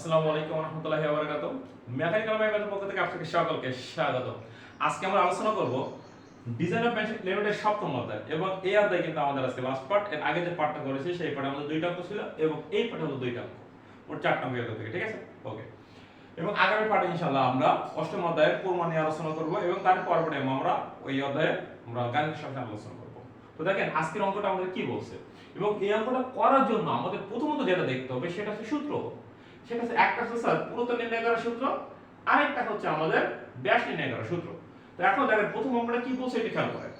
আসসালামু আলাইকুম রহমতুল্লাহি মেকানিক্যাল মাইমের পক্ষ থেকে আপনাকে সকলকে স্বাগত। আজকে আমরা আলোচনা করব ডিজাইন অফ সপ্তম অধ্যায় এবং এই অধ্যায় কিন্তু আমাদের আজকে লাস্ট পার্ট এর আগে যে পার্টটা করেছি, সেই পার্টে আমাদের দুইটা অঙ্ক ছিল এবং এই পার্টে হলো দুইটা অঙ্ক। ওর চারটা অঙ্ক থেকে, ঠিক আছে? ওকে এবং আগামী পার্টে আমরা অষ্টম অধ্যায়ের পূর্ণ নিয়ে আলোচনা করব এবং তার পরপরে আমরা ওই অধ্যায়ে আমরা গাণিতিক সংখ্যা আলোচনা করব। তো দেখেন, আজকের অঙ্কটা আমাদের কি বলছে? এবং এই অঙ্কটা করার জন্য আমাদের প্রথমত যেটা দেখতে হবে, সেটা হচ্ছে সূত্র। সেটা হচ্ছে একটা হচ্ছে স্যার পুরাতন নির্ণয় করার সূত্র, আরেকটা হচ্ছে আমাদের ব্যাস নির্ণয় করার সূত্র। তো এখন দেখেন, প্রথম অঙ্কটা কি বলছে এটা খেয়াল করেন।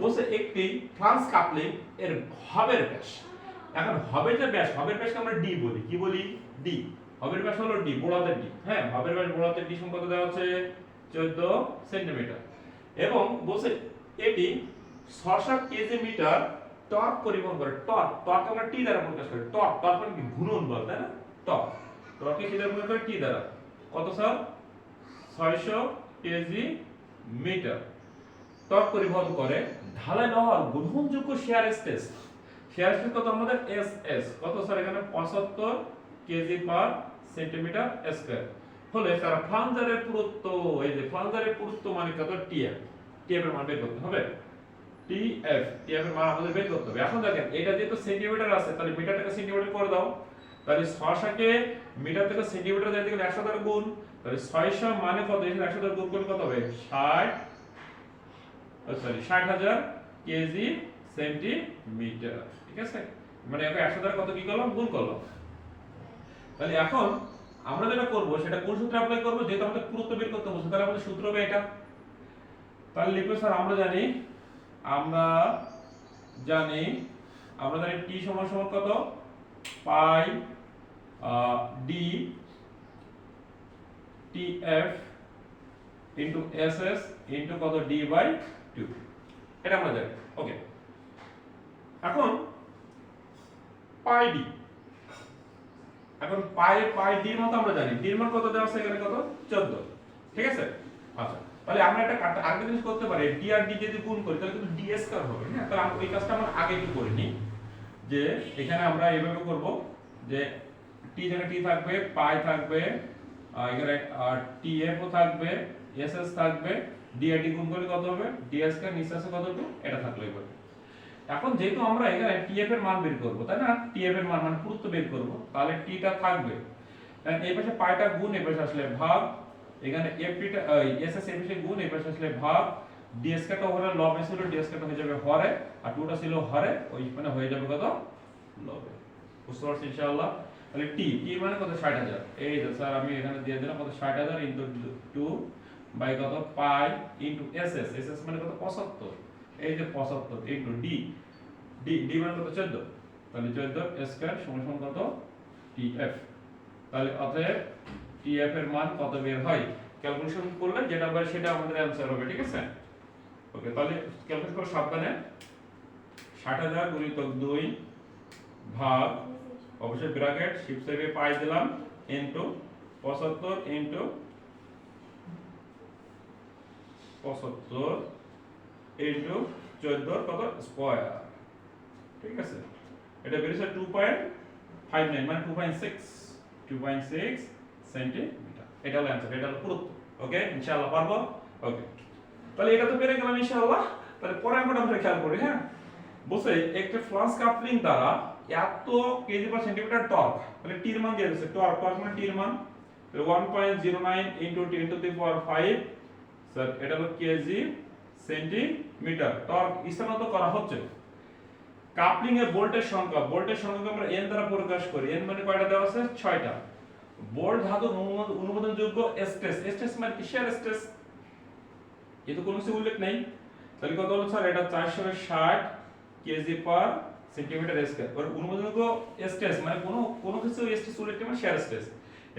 বলছে একটি ফ্রান্স কাপলিং এর হবের ব্যাস। এখন হবের যে ব্যাস, হবের ব্যাসকে আমরা ডি বলি। কি বলি? ডি। হবের ব্যাস হলো ডি বোড়াদের ডি। হ্যাঁ হবের ব্যাস বোড়াদের ডি সম্পর্কে দেওয়া হচ্ছে 14 সেন্টিমিটার। এবং বলছে এটি 600 কেজি মিটার টর্ক পরিবহন করে। টর্ক টর্ক আমরা টি দ্বারা প্রকাশ করি। টর্ক টর্ক মানে কি? ঘূর্ণন বল, তাই না? টর্ক টর্কে কি দ্বারা প্রকাশ করে টি দ্বারা কত স্যার 600 কেজি মিটার। টর্ক পরিবহন করে ঢালাই লোহার গ্রহণযোগ্য শেয়ার স্পেস। শেয়ার স্পেস কত আমাদের? S S. কত স্যার এখানে 75 কেজি পার সেন্টিমিটার স্কয়ার। হলে স্যার ফ্লাঞ্জারের পুরুত্ব, এই যে ফ্লাঞ্জারের পুরুত্ব মানে কত? টিএফ টিএফ এর মান বের করতে হবে। টিএফ টিএফ এর মান আমাদের বের করতে হবে। এখন দেখেন, এটা যেহেতু সেন্টিমিটার আছে, তাহলে মিটারটাকে সেন্টিমিটার করে দাও। তাহলে 600 কে মিটার থেকে সেন্টিমিটার যাইতে গেলে 100 দ্বারা গুণ, তাহলে 600 মানে কত? এখানে 100 দ্বারা গুণ করলে কত হবে? 60 সরি 60000 কেজি সেন্টিমিটার, ঠিক আছে? মানে ওকে 100 দ্বারা কত কি করলাম? গুণ করলাম। তাহলে এখন আমরা যেটা করব, সেটা কোন সূত্রে অ্যাপ্লাই করব? যেটা আমাদের পুরুত্ব বের করতে বলছে, তাহলে আমাদের সূত্র হবে এটা। তাহলে লিখব স্যার, আমরা জানি আমরা জানি আমরা জানি টি সমান সমান কত? D T F into S S into কত ডি বাই টু এটা আমরা জানি ওকে এখন পাই ডি এখন পাই পাই ডির মতো আমরা জানি। ডির মান কত দেওয়া আছে এখানে কত? 14 ঠিক আছে? আচ্ছা তাহলে আমরা একটা কাট আরেকটা জিনিস করতে পারি। ডি আর ডি যদি গুণ করি, তাহলে কিন্তু ডি স্কয়ার হবে হ্যাঁ? তাহলে আমরা ওই কাজটা আমরা আগে একটু করে নিই। যে এখানে আমরা এইভাবে করব যে টি জায়গায় টি থাকবে, পাই থাকবে এখানে টি এফ ও থাকবে এস এস থাকবে ডি আর ডি গুণ করলে কত হবে? ডি স্কয়ার নিচে আছে কত টু এটা থাকল এবার। এখন যেহেতু আমরা এখানে টিএফ এর মান বের করব, তাই না? টিএফ এর মান মানে পুরুত্ব বের করব, তাহলে টিটা থাকবে। কারণ এই পাশে পাইটা গুণ, এই পাশে আসলে ভাগ। এখানে এফ টিটা এস এস এর গুণ, এই পাশে আসলে ভাগ। ডিএস কাটা ওভারে লব ছিল ডিএস কাটা হয়ে যাবে হরে, আর টুটা ছিল হরে, ওই মানে হয়ে যাবে কত? লবে বুঝতে পারছি ইনশাআল্লাহ? তাহলে টি টি মানে কত? 60000 এই যে স্যার আমি এখানে দিয়ে দিলাম কত? 60000 ইনটু 2 বাই কত? পাই ইনটু এসএস এসএস মানে কত? 75 এই যে 75 ইনটু ডি ডি ডি মানে কত? 14 তাহলে 14 স্কয়ার সমান কত? টিএফ তাহলে অতএব টিএফ এর মান কত বের হয়? ক্যালকুলেশন করলে যেটা হবে সেটা আমাদের অ্যানসার হবে, ঠিক আছে? ওকে, তাহলে ক্যালকুলেট করো সাবধানে? 60000 গুণিতক 2 ভাগ, অবশ্যই ব্র্যাকেট সেভে পাই দিলাম ইনটু 75 ইনটু 75 ইনটু 14 কত? স্কয়ার ঠিক আছে? এটা বেরিয়েছে 2.59 মানে 2.6 2.6 সেন্টিমিটার এটা হলো অ্যানসার এটা হলো পুরুত্ব ওকে, ইনশাআল্লাহ পারব? ওকে। তাহলে এটা তো পেরে গেলাম ইনশাআল্লাহ। তাহলে পরে আমরা আমরা খেয়াল করি হ্যাঁ? বসে একটা ফ্লান্স কাপলিং দ্বারা এত কেজি পার সেন্টিমিটার টর্ক তাহলে টির মান দিয়ে দিয়েছে টর্ক টর্ক মানে টির মান। 1.09 into 10 to the power 5 sir এটা হলো কেজি সেন্টিমিটার টর্ক স্থানান্তর করা হচ্ছে। কাপলিং এর ভোল্টেজ সংখ্যা ভোল্টেজ সংখ্যাকে আমরা এন দ্বারা প্রকাশ করি। এন মানে কয়টা দেওয়া আছে? 6টা বোল্ট অনুমোদন- অনুমোদনযোগ্য স্ট্রেস স্ট্রেস মানে কিসের স্ট্রেস এ তো কোনো কিছু উল্লেখ নেই তাহলে কত হলো স্যার এটা 460 কেজি পার সেন্টিমিটার স্কয়ার আর অনুমোদনযোগ্য স্ট্রেস মানে কোনো কোনো কিছু স্ট্রেস উল্লেখ মানে শেয়ার স্ট্রেস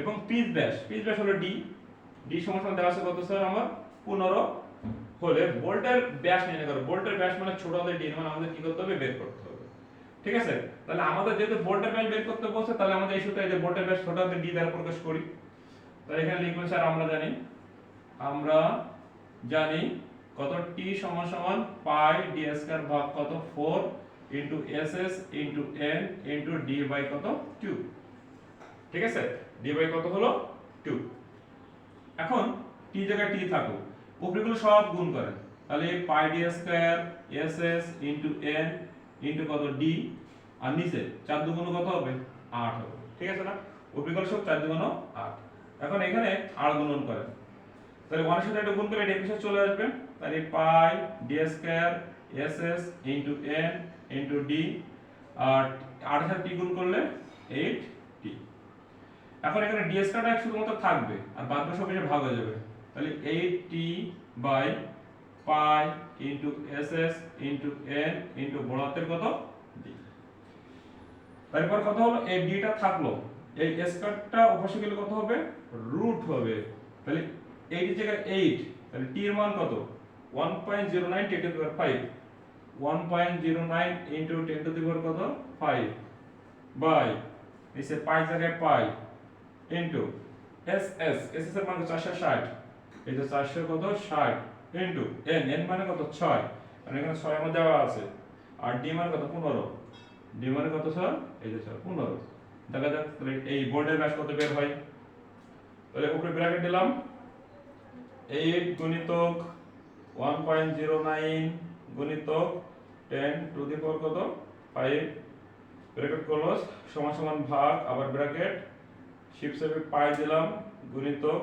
এবং পিচ ব্যাস পিচ ব্যাস হলো ডি ডি সমান সমান দেওয়া আছে কত স্যার আমার 15 হলে ভোল্টের ব্যাস নির্ণয় করো ভোল্টের ব্যাস মানে ছোট হাতের ডি মানে আমাদের কি করতে হবে বের করতে হবে ঠিক আছে তাহলে আমাদের যেহেতু ভোল্টের ব্যাস বের করতে বলছে তাহলে আমাদের এই সূত্রে যে ভোল্টের ব্যাস ছোট হাতের ডি দ্বারা প্রকাশ করি তাহলে এখানে লিখবেন স্যার আমরা জানি আমরা জানি কত টি সমান সমান পাই ডি স্কয়ার ভাগ কত 4 into S S into N into D by কত 2 ঠিক আছে? ডি বাই কত হলো টু এখন টি জায়গায় টি থাকুক, উপরেগুলো সব গুণ করেন। তাহলে pi D square S S into N into কত ডি আর নিচে চার দুগুণ কত হবে? আট হবে। ঠিক আছে না? উপরেগুলো সব চার দুগুণ আট। এখন এখানে আট গুণন করেন। তাহলে ওয়ানের সাথে এটা গুণ করলে এটা পিছনে চলে আসবে। তাহলে pi D square S S into N into D আর আট সাথে টি গুণ করলে এইট টি এখন এখানে ডি স্কয়ারটা শুধুমাত্র থাকবে, আর বাদ সব এসে ভাগ হয়ে যাবে। তাহলে eight T by pi into S S into N into বড়াতের কত? ডি তারপর কত হলো? এই ডিটা থাকল। এই স্কয়ারটা অবশ্যই গেলে কত হবে? রুট হবে। তাহলে এইট জায়গায় এইট তাহলে টি এর মান কত? One point zero nine ten to the five one point zero nine into ten to the power কত? ফাইভ বাই নিচে পাই জায়গায় pi into S S S S এর মান চারশো ষাট। এই যে চারশো কত? ষাট। ইন্টু এন এন মানে কত? ছয়। মানে এখানে ছয় মধ্যে দেওয়া আছে। আর ডি মানে কত? পনেরো। ডি মানে কত স্যার? এই যে স্যার, পনেরো। দেখা যাক এই বোর্ডের ব্যাস কত বের হয়? তাহলে উপরে ব্র্যাকেট দিলাম। এইট গুণিতক ওয়ান পয়েন্ট জিরো নাইন গুণিতক টেন টু দি পাওয়ার কত? ফাইভ ব্র্যাকেট ক্লোজ সমান সমান ভাগ, আবার ব্র্যাকেট সেভে পাই দিলাম, গুণিতক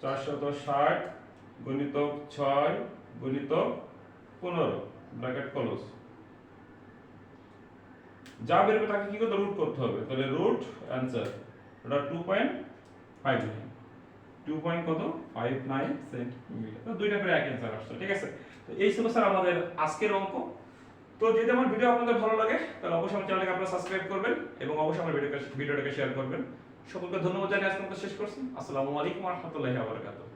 চারশত ষাট, গুণিতক ছয়, গুণিতক পনেরো ব্র্যাকেট ক্লোজ যা বেরোবে তাকে কি করতে রুট করতে হবে। তাহলে রুট অ্যান্সার ওটা two point five nine two point কত? ফাইভ নাইন সেন্টিমিটার তো দুইটা করে এক অ্যান্সার আসছে, ঠিক আছে? তো এই ছিল স্যার আমাদের আজকের অঙ্ক। তো যদি আমার ভিডিও আপনাদের ভালো লাগে, তাহলে অবশ্যই আমার চ্যানেলকে আপনারা সাবস্ক্রাইব করবেন এবং অবশ্যই আমার ভিডিওটাকে শেয়ার করবেন। সকলকে ধন্যবাদ জানিয়ে আজকে শেষ করছি। আসসালামু আলাইকুম রহমতুল্লাহি ওয়া বারাকাতুহু।